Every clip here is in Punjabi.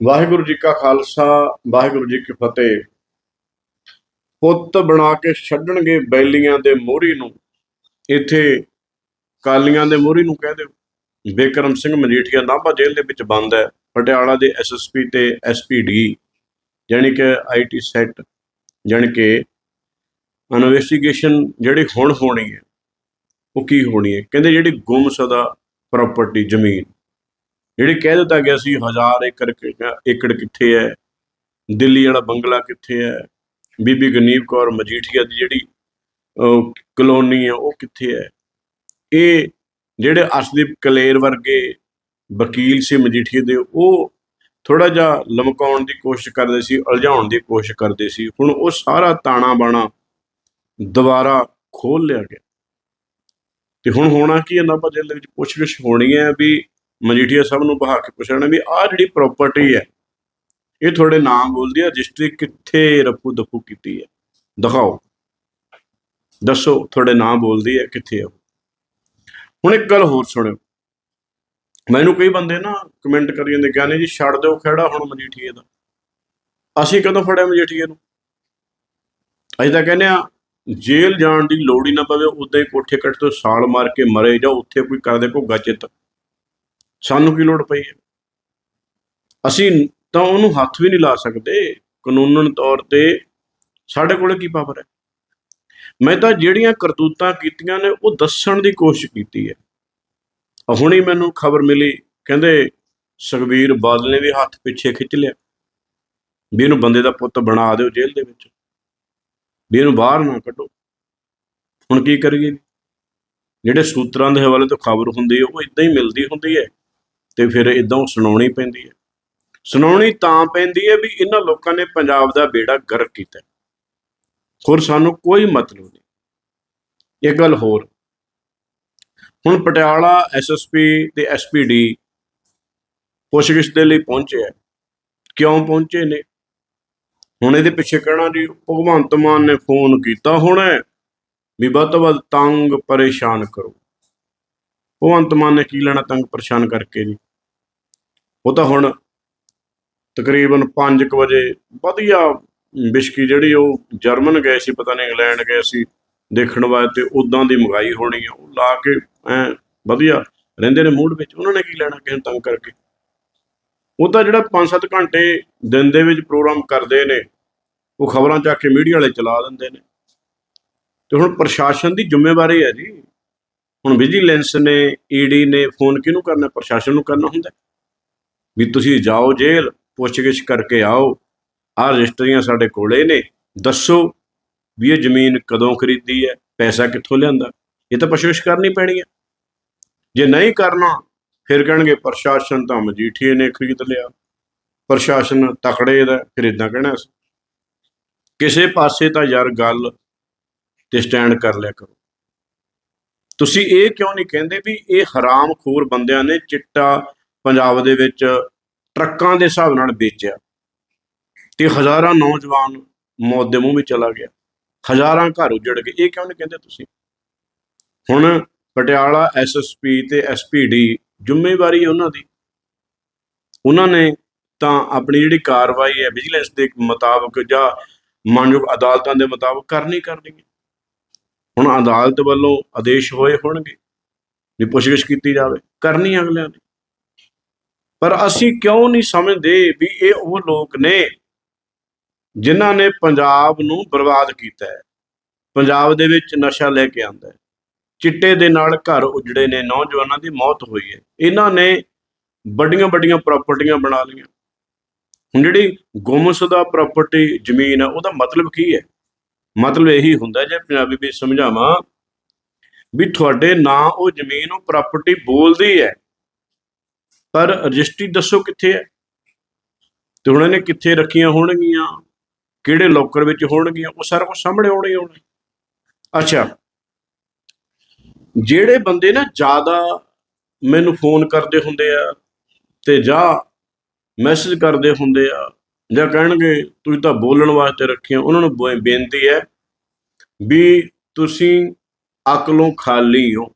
ਵਾਹਿਗੁਰੂ ਜੀ ਕਾ ਖਾਲਸਾ, ਵਾਹਿਗੁਰੂ ਜੀ ਕੀ ਫਤਿਹ। ਪੁੱਤ ਬਣਾ ਕੇ ਛੱਡਣਗੇ ਬੈਲੀਆਂ ਦੇ ਮੋਹਰੀ ਨੂੰ। ਇੱਥੇ ਕਾਲੀਆਂ ਦੇ ਮੋਹਰੀ ਨੂੰ ਕਹਿ ਦਿਓ ਬੇਕਰਮ ਸਿੰਘ ਮਜੀਠੀਆ ਨਾਭਾ ਜੇਲ੍ਹ ਦੇ ਵਿੱਚ ਬੰਦ ਹੈ। ਪਟਿਆਲਾ ਦੇ ਐਸਐਸਪੀ ਤੇ ਐਸਪੀਡੀ ਯਾਨੀ ਕਿ ਆਈਟੀ ਸੈੱਟ ਯਾਨੀ ਕਿ ਇਨਵੈਸਟੀਗੇਸ਼ਨ ਜਿਹੜੀ ਹੁਣ ਹੋਣੀ ਹੈ, ਉਹ ਕੀ ਹੋਣੀ ਹੈ? ਕਹਿੰਦੇ ਜਿਹੜੀ ਗੁੰਮਸ਼ੁਦਾ ਪ੍ਰਾਪਰਟੀ ਜ਼ਮੀਨ। ਜਿਹੜੇ ਕਹਿ ਦਿੱਤਾ ਗਿਆ ਸੀ, ਹਜ਼ਾਰ ਏਕੜ ਏਕੜ ਕਿੱਥੇ ਹੈ, ਦਿੱਲੀ ਵਾਲਾ ਬੰਗਲਾ ਕਿੱਥੇ ਹੈ, ਬੀਬੀ ਗਨੀਵ ਕੌਰ ਮਜੀਠੀਆ ਦੀ ਜਿਹੜੀ ਕਲੋਨੀ ਹੈ, ਉਹ ਕਿੱਥੇ ਹੈ? ਇਹ ਜਿਹੜੇ ਅਰਸ਼ਦੀਪ ਕਲੇਰ ਵਰਗੇ ਵਕੀਲ ਸੀ ਮਜੀਠੀਆ ਦੇ, ਉਹ ਥੋੜਾ ਜਿਹਾ ਲਮਕਾਉਣ ਦੀ ਕੋਸ਼ਿਸ਼ ਕਰਦੇ ਸੀ, ਉਲਝਾਉਣ ਦੀ ਕੋਸ਼ਿਸ਼ ਕਰਦੇ ਸੀ, ਹੁਣ ਉਹ ਸਾਰਾ ਤਾਣਾ ਬਾਣਾ ਦੁਬਾਰਾ ਖੋਲ ਲਿਆ ਗਿਆ। ਤੇ ਹੁਣ ਹੋਣਾ ਕੀ ਹੈ ਨਾਭਾ ਜੇਲ੍ਹ ਦੇ ਵਿੱਚ ਪੁੱਛਗਿੱਛ ਹੋਣੀ ਹੈ ਵੀ ਮਜੀਠੀਆ ਸਾਹਿਬ ਨੂੰ ਬਹਾ ਕੇ ਪੁੱਛਣਾ ਵੀ ਆਹ ਜਿਹੜੀ ਪ੍ਰਾਪਰਟੀ ਹੈ, ਇਹ ਤੁਹਾਡੇ ਨਾਮ ਬੋਲਦੀ ਹੈ, ਰਜਿਸਟਰੀ ਕਿੱਥੇ ਰਫੂ ਦਫੂ ਕੀਤੀ ਹੈ? ਦਿਖਾਓ। ਦੱਸੋ, ਤੁਹਾਡੇ ਨਾਮ ਬੋਲਦੀ ਹੈ, ਕਿੱਥੇ ਹੈ ਉਹ? ਹੁਣ ਇੱਕ ਗੱਲ ਹੋਰ ਸੁਣਿਓ। ਮੈਨੂੰ ਕਈ ਬੰਦੇ ਨਾ ਕਮੈਂਟ ਕਰੀ ਜਾਂਦੇ, ਕਹਿੰਦੇ ਜੀ ਛੱਡ ਦਿਓ ਖੜਾ ਹੁਣ ਮਜੀਠੀਏ ਦਾ। ਅਸੀਂ ਕਦੋਂ ਫੜਿਆ ਮਜੀਠੀਏ ਨੂੰ? ਅਸੀਂ ਤਾਂ ਕਹਿੰਦੇ ਆ ਜੇਲ੍ਹ ਜਾਣ ਦੀ ਲੋੜ ਹੀ ਨਾ ਪਵੇ, ਉਦਾਂ ਹੀ ਕੋਠੇ ਕੱਟ ਤੋਂ ਸਾਲ ਮਾਰ ਕੇ ਮਰੇ ਜਾਂ ਉੱਥੇ ਕੋਈ ਕਰਦੇ ਘੁੱਗਾ ਚਿੱਤ ਸਾਨੂੰ ਕੀ ਲੋੜ ਪਈ ਹੈ? ਅਸੀਂ ਤਾਂ ਉਹਨੂੰ ਹੱਥ ਵੀ ਨਹੀਂ ਲਾ ਸਕਦੇ। ਕਾਨੂੰਨਨ ਤੌਰ ਤੇ ਸਾਡੇ ਕੋਲ ਕੀ ਪਾਵਰ ਹੈ? ਮੈਂ ਤਾਂ ਜਿਹੜੀਆਂ ਕਰਤੂਤਾਂ ਕੀਤੀਆਂ ਨੇ, ਉਹ ਦੱਸਣ ਦੀ ਕੋਸ਼ਿਸ਼ ਕੀਤੀ ਹੈ। ਆਹ ਹੁਣੀ ਮੈਨੂੰ ਖਬਰ ਮਿਲੀ, ਕਹਿੰਦੇ ਸੁਖਬੀਰ ਬਾਦਲ ਨੇ ਵੀ ਹੱਥ ਪਿੱਛੇ ਖਿੱਚ ਲਿਆ। ਵੀ ਇਹਨੂੰ ਬੰਦੇ ਦਾ ਪੁੱਤ ਬਣਾ ਦਿਓ ਜੇਲ੍ਹ ਦੇ ਵਿੱਚ। ਵੀ ਇਹਨੂੰ ਬਾਹਰ ਨਾ ਕੱਢੋ। ਹੁਣ ਕੀ ਕਰੀਏ? ਜਿਹੜੇ ਸੂਤਰਾਂ ਦੇ ਹਵਾਲੇ ਤੋਂ ਖਬਰ ਹੁੰਦੀ ਹੈ, ਉਹ ਇਦਾਂ ਹੀ ਮਿਲਦੀ ਹੁੰਦੀ ਹੈ। ਤੇ ਫਿਰ ਇਦਾਂ ਸੁਣਾਉਣੀ ਪੈਂਦੀ ਹੈ। ਸੁਣਾਉਣੀ ਤਾਂ ਪੈਂਦੀ ਹੈ ਵੀ ਇਹਨਾਂ ਲੋਕਾਂ ਨੇ ਪੰਜਾਬ ਦਾ ਬੇੜਾ ਗਰਕ ਕੀਤਾ ਹੋਰ ਸਾਨੂੰ ਕੋਈ ਮਤਲਬ ਨਹੀਂ। ਇਹ ਗੱਲ ਹੋਰ, ਹੁਣ ਪਟਿਆਲਾ ਐਸਐਸਪੀ ਤੇ ਐਸਪੀਡੀ ਪੁੱਛਗਿੱਛ ਦੇ ਲਈ ਪਹੁੰਚੇ ਹੈ। ਕਿਉਂ ਪਹੁੰਚੇ ਨੇ? ਹੁਣ ਇਹਦੇ ਪਿੱਛੇ ਕਹਿਣਾ ਜੀ, ਭਗਵੰਤ ਮਾਨ ਨੇ ਫੋਨ ਕੀਤਾ ਹੁਣ ਵੀ ਵੱਧ ਤੋਂ ਵੱਧ ਤੰਗ ਪਰੇਸ਼ਾਨ ਕਰੋ। ਭਗਵੰਤ ਮਾਨ ਨੇ ਕੀ ਲੈਣਾ ਤੰਗ ਪਰੇਸ਼ਾਨ ਕਰਕੇ ਜੀ? ਉਹ ਤਾਂ ਹੁਣ ਤਕਰੀਬਨ 5 ਵਜੇ ਵਧੀਆ ਬਿਸ਼ਕੀ ਜਿਹੜੀ ਉਹ ਜਰਮਨ ਗਏ ਸੀ, ਪਤਾ ਨਹੀਂ ਇੰਗਲੈਂਡ ਗਏ ਸੀ, ਦੇਖਣ ਵਾਸਤੇ ਉਦਾਂ ਦੀ ਮੰਗਾਈ ਹੋਣੀ ਆ, ਉਹ ਲਾ ਕੇ ਐ ਵਧੀਆ ਰਹਿੰਦੇ ਨੇ ਮੂਡ ਵਿੱਚ, ਉਹਨਾਂ ਨੇ ਕੀ ਲੈਣਾ ਕਿਸੇ ਤੰਗ ਕਰਕੇ। ਉਹ ਤਾਂ ਜਿਹੜਾ 5-7 ਘੰਟੇ ਦਿਨ ਦੇ ਵਿੱਚ ਪ੍ਰੋਗਰਾਮ ਕਰਦੇ ਨੇ, ਉਹ ਖਬਰਾਂ ਚੱਕ ਕੇ ਮੀਡੀਆ ਵਾਲੇ ਚਲਾ ਦਿੰਦੇ ਨੇ। ਤੇ ਹੁਣ ਪ੍ਰਸ਼ਾਸਨ ਦੀ ਜ਼ਿੰਮੇਵਾਰੀ ਹੈ ਜੀ। ਹੁਣ ਵਿਜੀਲੈਂਸ ਨੇ, ਈਡੀ ਨੇ ਫੋਨ ਕਿਹਨੂੰ ਕਰਨਾ, ਪ੍ਰਸ਼ਾਸਨ ਨੂੰ ਕਰਨਾ ਹੁੰਦਾ। ਵੀ ਤੁਸੀਂ ਜਾਓ ਜੇਲ੍ਹ, ਪੁੱਛਗਿੱਛ ਕਰਕੇ ਆਓ। ਆਹ ਰਜਿਸਟਰੀਆਂ ਸਾਡੇ ਕੋਲੇ ਨੇ। ਦੱਸੋ ਵੀ ਇਹ ਜ਼ਮੀਨ ਕਦੋਂ ਖਰੀਦੀ ਹੈ, ਪੈਸਾ ਕਿੱਥੋਂ ਲਿਆਂਦਾ? ਇਹ ਤਾਂ ਪੁੱਛਗਿੱਛ ਕਰਨੀ ਪੈਣੀ ਹੈ। ਜੇ ਨਹੀਂ ਕਰਨਾ, ਫਿਰ ਕਹਿਣਗੇ ਪ੍ਰਸ਼ਾਸਨ ਤਾਂ ਮਜੀਠੀਏ ਨੇ ਖਰੀਦ ਲਿਆ। ਪ੍ਰਸ਼ਾਸਨ ਤਕੜੇ ਦਾ, ਫਿਰ ਇਦਾਂ ਕਹਿਣਾ ਕਿਸੇ ਪਾਸੇ ਤਾਂ ਯਾਰ ਗੱਲ ਤੇ ਸਟੈਂਡ ਕਰ ਲਿਆ ਕਰੋ। ਤੁਸੀਂ ਇਹ ਕਿਉਂ ਨਹੀਂ ਕਹਿੰਦੇ ਵੀ ਇਹ ਹਰਾਮਖੋਰ ਬੰਦਿਆਂ ਨੇ ਚਿੱਟਾ ਪੰਜਾਬ ਦੇ ਵਿੱਚ ਟਰੱਕਾਂ ਦੇ ਹਿਸਾਬ ਨਾਲ ਵੇਚਿਆ ਤੇ ਹਜ਼ਾਰਾਂ ਨੌਜਵਾਨ ਮੌਤ ਦੇ ਮੂੰਹ ਵਿੱਚ ਚਲਾ ਗਿਆ। ਹਜ਼ਾਰਾਂ ਘਰ ਉਜੜ ਗਏ। ਇਹ ਕਿਉਂ ਨਹੀਂ ਕਹਿੰਦੇ ਤੁਸੀਂ? ਹੁਣ ਪਟਿਆਲਾ ਐਸਐਸਪੀ ਤੇ ਐਸਪੀਡੀ ਜ਼ਿੰਮੇਵਾਰੀ ਉਹਨਾਂ ਦੀ। ਉਹਨਾਂ ਨੇ ਤਾਂ ਆਪਣੀ ਜਿਹੜੀ ਕਾਰਵਾਈ ਹੈ, ਵਿਜੀਲੈਂਸ ਦੇ ਮੁਤਾਬਕ ਜਾਂ ਮਾਨਯੋਗ ਅਦਾਲਤਾਂ ਦੇ ਮੁਤਾਬਕ ਕਰਨੀ ਕਰਨੀ ਹੈ। ਹੁਣ ਅਦਾਲਤ ਵੱਲੋਂ ਆਦੇਸ਼ ਹੋਏ ਹੋਣਗੇ ਵੀ ਪੁੱਛਗਿੱਛ ਕੀਤੀ ਜਾਵੇ। ਕਰਨੀ ਅਗਲਿਆਂ ਨੇ ਪਰ ਅਸੀਂ ਕਿਉਂ ਨਹੀਂ ਸਮਝਦੇ ਵੀ ਇਹ ਉਹ ਲੋਕ ਨੇ ਜਿਨ੍ਹਾਂ ਨੇ ਪੰਜਾਬ ਨੂੰ ਬਰਬਾਦ ਕੀਤਾ ਹੈ? ਪੰਜਾਬ ਦੇ ਵਿੱਚ ਨਸ਼ਾ ਲੈ ਕੇ ਆਂਦਾ ਹੈ। ਚਿੱਟੇ ਦੇ ਨਾਲ ਘਰ ਉਜੜੇ ਨੇ, ਨੌਜਵਾਨਾਂ ਦੀ ਮੌਤ ਹੋਈ ਹੈ। ਇਹਨਾਂ ਨੇ ਵੱਡੀਆਂ ਵੱਡੀਆਂ ਪ੍ਰਾਪਰਟੀਆਂ ਬਣਾ ਲਈਆਂ। ਹੁਣ ਜਿਹੜੀ ਗੁੰਮਸਦਾ ਪ੍ਰਾਪਰਟੀ ਜ਼ਮੀਨ ਹੈ, ਉਹਦਾ ਮਤਲਬ ਕੀ ਹੈ? ਮਤਲਬ ਇਹੀ ਹੁੰਦਾ ਜੇ ਪੰਜਾਬੀ ਵਿੱਚ ਸਮਝਾਵਾਂ ਵੀ ਤੁਹਾਡੇ ਨਾਂ ਉਹ ਜ਼ਮੀਨ, ਉਹ ਪ੍ਰਾਪਰਟੀ ਬੋਲਦੀ ਹੈ। ਪਰ ਰਜਿਸਟਰੀ ਦੱਸੋ ਕਿੱਥੇ ਹੈ? ਤੇ ਹੁਣ ਇਹਨੇ ਕਿੱਥੇ ਰੱਖੀਆਂ ਹੋਣਗੀਆਂ? ਕਿਹੜੇ ਲੋਕਰ ਵਿੱਚ ਹੋਣਗੀਆਂ? ਉਹ ਸਾਰਾ ਕੁਝ ਸਾਹਮਣੇ ਆਉਣਾ ਹੀ ਆਉਣਾ। ਅੱਛਾ। ਜਿਹੜੇ ਬੰਦੇ ਨਾ ਜ਼ਿਆਦਾ ਮੈਨੂੰ ਫੋਨ ਕਰਦੇ ਹੁੰਦੇ ਆ ਤੇ ਜਾਂ ਮੈਸੇਜ ਕਰਦੇ ਹੁੰਦੇ ਆ ਜਾਂ ਕਹਿਣਗੇ, ਤੁਸੀਂ ਤਾਂ ਬੋਲਣ ਵਾਸਤੇ ਰੱਖੀਆਂ। ਉਹਨਾਂ ਨੂੰ ਬੇਨਤੀ ਹੈ ਵੀ ਤੁਸੀਂ ਅਕਲੋਂ ਖਾਲੀ ਹੋ।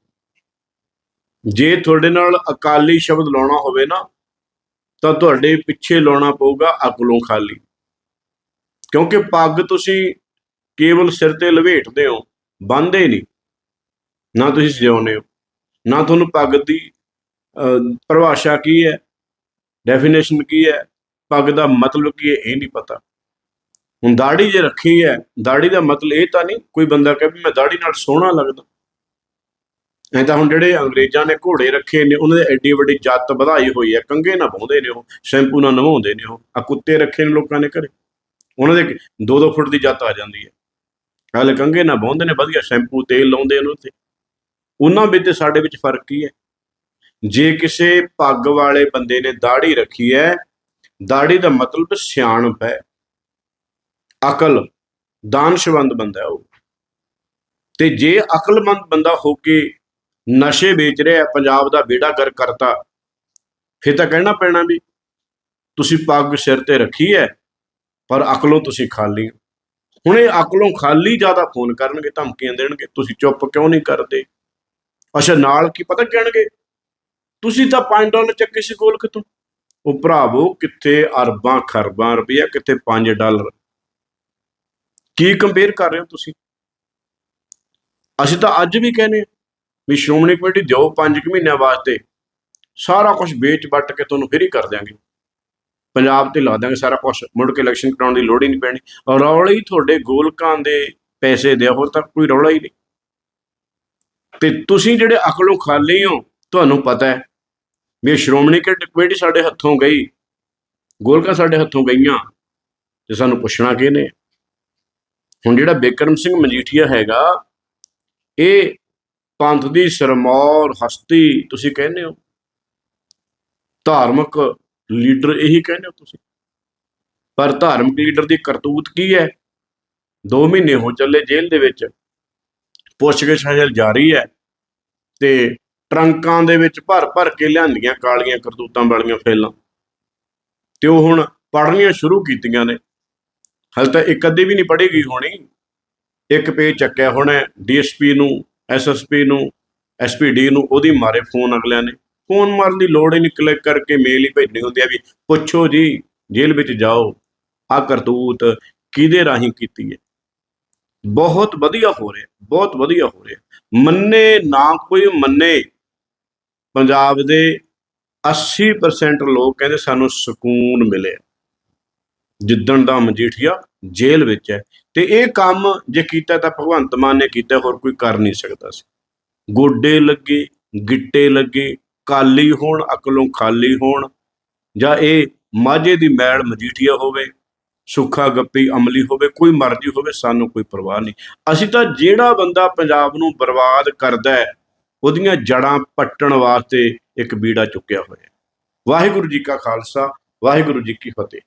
ਜੇ ਤੁਹਾਡੇ ਨਾਲ ਅਕਾਲੀ ਸ਼ਬਦ ਲਾਉਣਾ ਹੋਵੇ ਨਾ, ਤਾਂ ਤੁਹਾਡੇ ਪਿੱਛੇ ਲਾਉਣਾ ਪਊਗਾ ਅਕਲੋਂ ਖਾਲੀ। ਕਿਉਂਕਿ ਪੱਗ ਤੁਸੀਂ ਕੇਵਲ ਸਿਰ ਤੇ ਲਵੇਟਦੇ ਹੋ, ਬੰਨ੍ਹਦੇ ਨਹੀਂ। ਨਾ ਤੁਸੀਂ ਸਜਾਉਂਦੇ ਹੋ, ਨਾ ਤੁਹਾਨੂੰ ਪੱਗ ਦੀ ਪਰਿਭਾਸ਼ਾ ਕੀ ਹੈ ਡੈਫੀਨੇਸ਼ਨ ਕੀ ਹੈ, ਪੱਗ ਦਾ ਮਤਲਬ ਕੀ ਹੈ, ਇਹ ਨਹੀਂ ਪਤਾ। ਹੁਣ ਦਾੜੀ ਜੇ ਰੱਖੀ ਹੈ ਦਾੜੀ ਦਾ ਮਤਲਬ ਇਹ ਤਾਂ ਨਹੀਂ, ਕੋਈ ਬੰਦਾ ਕਹੇ ਵੀ ਮੈਂ ਦਾੜੀ ਨਾਲ ਸੋਹਣਾ ਲੱਗਦਾ। ਐ ਤਾਂ ਹੁਣ ਜਿਹੜੇ ਅੰਗਰੇਜ਼ਾਂ ਨੇ ਘੋੜੇ ਰੱਖੇ ਨੇ, ਉਹਨਾਂ ਦੇ ਐਡੀ ਵੱਡੀ ਜੱਤ ਵਧਾਈ ਹੋਈ ਹੈ, ਕੰਗੇ ਨਾ ਪਾਉਂਦੇ ਨੇ ਉਹ, ਸ਼ੈਂਪੂ ਨਾਲ ਨਵਾਉਂਦੇ ਨੇ ਉਹ ਆ ਕੁੱਤੇ ਰੱਖੇ ਨੇ ਲੋਕਾਂ ਨੇ ਘਰੇ। ਉਹਨਾਂ ਦੇ 2-2 ਫੁੱਟ ਦੀ ਜੱਤ ਆ ਜਾਂਦੀ ਹੈ। ਹਾਲੇ ਕੰਗੇ ਨਾ ਪਾਉਂਦੇ ਨੇ, ਵਧੀਆ ਸ਼ੈਂਪੂ, ਤੇਲ ਲਾਉਂਦੇ ਨੇ ਉੱਤੇ ਉਹਨਾਂ ਵਿੱਚ ਤੇ ਸਾਡੇ ਵਿੱਚ ਫ਼ਰਕ ਕੀ ਹੈ। ਜੇ ਕਿਸੇ ਪੱਗ ਵਾਲੇ ਬੰਦੇ ਨੇ ਦਾੜੀ ਰੱਖੀ ਹੈ ਦਾੜੀ ਦਾ ਮਤਲਬ ਸਿਆਣਪ ਹੈ। ਅਕਲ, ਦਾਨਸ਼ਵੰਦ ਬੰਦਾ ਉਹ। ਤੇ ਜੇ ਅਕਲਮੰਦ ਬੰਦਾ ਹੋ ਕੇ ਨਸ਼ੇ ਵੇਚ ਰਿਹਾ, ਪੰਜਾਬ ਦਾ ਬੇੜਾ ਗਰ ਕਰਤਾ। ਫਿਰ ਤਾਂ ਕਹਿਣਾ ਪੈਣਾ ਵੀ ਤੁਸੀਂ ਪੱਗ ਸਿਰ ਤੇ ਰੱਖੀ ਹੈ, ਪਰ ਅਕਲੋਂ ਤੁਸੀਂ ਖਾਲੀ ਹੋ। ਹੁਣ ਇਹ ਅਕਲੋਂ ਖਾਲੀ ਜ਼ਿਆਦਾ ਫੋਨ ਕਰਨਗੇ, ਧਮਕੀਆਂ ਦੇਣਗੇ, ਤੁਸੀਂ ਚੁੱਪ ਕਿਉਂ ਨਹੀਂ ਕਰਦੇ? ਅੱਛਾ, ਨਾਲ ਕੀ ਪਤਾ ਕਹਿਣਗੇ? ਤੁਸੀਂ ਤਾਂ 5 ਡਾਲਰ ਚੱਕੇ ਸੀ ਗੋਲ ਕਿਤੋਂ ਉਹ ਭਰਾਵੋ, ਕਿੱਥੇ ਅਰਬਾਂ, ਖਰਬਾਂ ਰੁਪਈਆ, ਕਿੱਥੇ 5 ਡਾਲਰ? ਕੀ ਕੰਪੇਅਰ ਕਰ ਰਹੇ ਹੋ ਤੁਸੀਂ? ਅਸੀਂ ਤਾਂ ਅੱਜ ਵੀ ਕਹਿੰਦੇ ਵੀ ਸ਼੍ਰੋਮਣੀ ਕਮੇਟੀ ਦਿਓ 5 ਮਹੀਨਿਆਂ ਵਾਸਤੇ। ਸਾਰਾ ਕੁਝ ਵੇਚ ਵੱਟ ਕੇ ਤੁਹਾਨੂੰ ਫਿਰ ਹੀ ਕਰ ਦਿਆਂਗੇ। ਪੰਜਾਬ ਤੇ ਲਾ ਦਿਆਂਗੇ ਸਾਰਾ ਕੁਝ ਮੁੜ ਕੇ ਇਲੈਕਸ਼ਨ ਕਰਾਉਣ ਦੀ ਲੋੜ ਹੀ ਨਹੀਂ ਪੈਣੀ। ਰੌਲਾ ਹੀ ਤੁਹਾਡੇ ਗੋਲਕਾਂ ਦੇ ਪੈਸੇ ਦੇ, ਹੋਰ ਤਾਂ ਕੋਈ ਰੌਲਾ ਹੀ ਨਹੀਂ। ਤੇ ਤੁਸੀਂ ਜਿਹੜੇ ਅਕਲੋਂ ਖਾਲੀ ਹੋ, ਤੁਹਾਨੂੰ ਪਤਾ ਹੈ ਵੀ ਸ਼੍ਰੋਮਣੀ ਕਮੇਟੀ ਸਾਡੇ ਹੱਥੋਂ ਗਈ। ਗੋਲਕਾਂ ਸਾਡੇ ਹੱਥੋਂ ਗਈਆਂ। ਤੇ ਸਾਨੂੰ ਪੁੱਛਣਾ ਕਿਹਨੇ ਹੁਣ ਜਿਹੜਾ ਬਿਕਰਮ ਸਿੰਘ ਮਜੀਠੀਆ ਹੈਗਾ, ਇਹ ਪੰਥ ਦੀ ਸਰਮੌਰ ਹਸਤੀ ਤੁਸੀਂ ਕਹਿੰਦੇ ਹੋ? ਧਾਰਮਿਕ ਲੀਡਰ ਇਹੀ ਕਹਿੰਦੇ ਹੋ ਤੁਸੀਂ? ਪਰ ਧਾਰਮਿਕ ਲੀਡਰ ਦੀ ਕਰਤੂਤ ਕੀ ਹੈ? 2 ਮਹੀਨੇ ਹੋ ਚੱਲੇ ਜੇਲ੍ਹ ਦੇ ਵਿੱਚ। ਪੁੱਛਗਿੱਛ ਹਜੇ ਜਾਰੀ ਹੈ ਤੇ ਟਰੰਕਾਂ ਦੇ ਵਿੱਚ ਭਰ ਭਰ ਕੇ ਲਿਆਂਦੀਆਂ ਕਾਲੀਆਂ ਕਰਤੂਤਾਂ ਵਾਲੀਆਂ ਫੈਲਾਂ। ਤੇ ਉਹ ਹੁਣ ਪੜ੍ਹਨੀਆਂ ਸ਼ੁਰੂ ਕੀਤੀਆਂ ਨੇ। ਹਾਲੇ ਤਾਂ ਇੱਕ ਅੱਧੀ ਵੀ ਨਹੀਂ ਪੜ੍ਹੀ ਗਈ ਹੋਣੀ। ਇੱਕ ਪੇਜ ਚੱਕਿਆ ਹੋਣਾ ਡੀਐਸਪੀ ਨੂੰ ਐਸਐਸਪੀ ਨੂੰ ਐਸਪੀਡੀ ਨੂੰ, ਉਹਦੀ ਮਾਰੇ ਫੋਨ ਅਗਲਿਆਂ ਨੇ। ਫੋਨ ਮਾਰਨ ਦੀ ਲੋੜ ਹੀ ਨਹੀਂ ਕਲਿੱਕ ਕਰਕੇ ਮੇਲ ਹੀ ਭੇਜਣੀ ਹੁੰਦੀ ਆ ਵੀ ਪੁੱਛੋ ਜੀ, ਜੇਲ੍ਹ ਵਿੱਚ ਜਾਓ ਆ ਕਰਤੂਤ ਕਿਹਦੇ ਰਾਹੀਂ ਕੀਤੀ ਹੈ? ਬਹੁਤ ਵਧੀਆ ਹੋ ਰਿਹਾ, ਬਹੁਤ ਵਧੀਆ ਹੋ ਰਿਹਾ। ਮੰਨੇ ਨਾ ਕੋਈ ਮੰਨੇ, ਪੰਜਾਬ ਦੇ 80% ਲੋਕ ਕਹਿੰਦੇ ਸਾਨੂੰ ਸਕੂਨ ਮਿਲਿਆ। ਜਿੱਦਣ ਦਾ ਮਜੀਠੀਆ ਜੇਲ੍ਹ ਵਿੱਚ ਹੈ ਤੇ ਇਹ ਕੰਮ ਜੇ ਕੀਤਾ ਤਾਂ ਭਗਵੰਤ ਮਾਨ ਨੇ ਕੀਤਾ, ਹੋਰ ਕੋਈ ਕਰ ਨਹੀਂ ਸਕਦਾ ਸੀ। ਗੋਡੇ ਲੱਗੇ, ਗਿੱਟੇ ਲੱਗੇ, ਕਾਲੀ ਹੋਣ, ਅਕਲੋਂ ਖਾਲੀ ਹੋਣ, ਜਾਂ ਇਹ ਮਾਝੇ ਦੀ ਮੈਲ ਮਜੀਠੀਆ ਹੋਵੇ, ਸੁੱਖਾ ਗੱਪੀ ਅਮਲੀ ਹੋਵੇ, ਕੋਈ ਮਰਜ਼ੀ ਹੋਵੇ, ਸਾਨੂੰ ਕੋਈ ਪਰਵਾਹ ਨਹੀਂ। ਅਸੀਂ ਤਾਂ ਜਿਹੜਾ ਬੰਦਾ ਪੰਜਾਬ ਨੂੰ ਬਰਬਾਦ ਕਰਦਾ ਹੈ, ਉਹਦੀਆਂ ਜੜਾਂ ਪੱਟਣ ਵਾਸਤੇ ਇੱਕ ਬੀੜਾ ਚੁੱਕਿਆ ਹੋਇਆ ਵਾਹਿਗੁਰੂ ਜੀ ਕਾ ਖਾਲਸਾ, ਵਾਹਿਗੁਰੂ ਜੀ ਕੀ ਫਤਿਹ।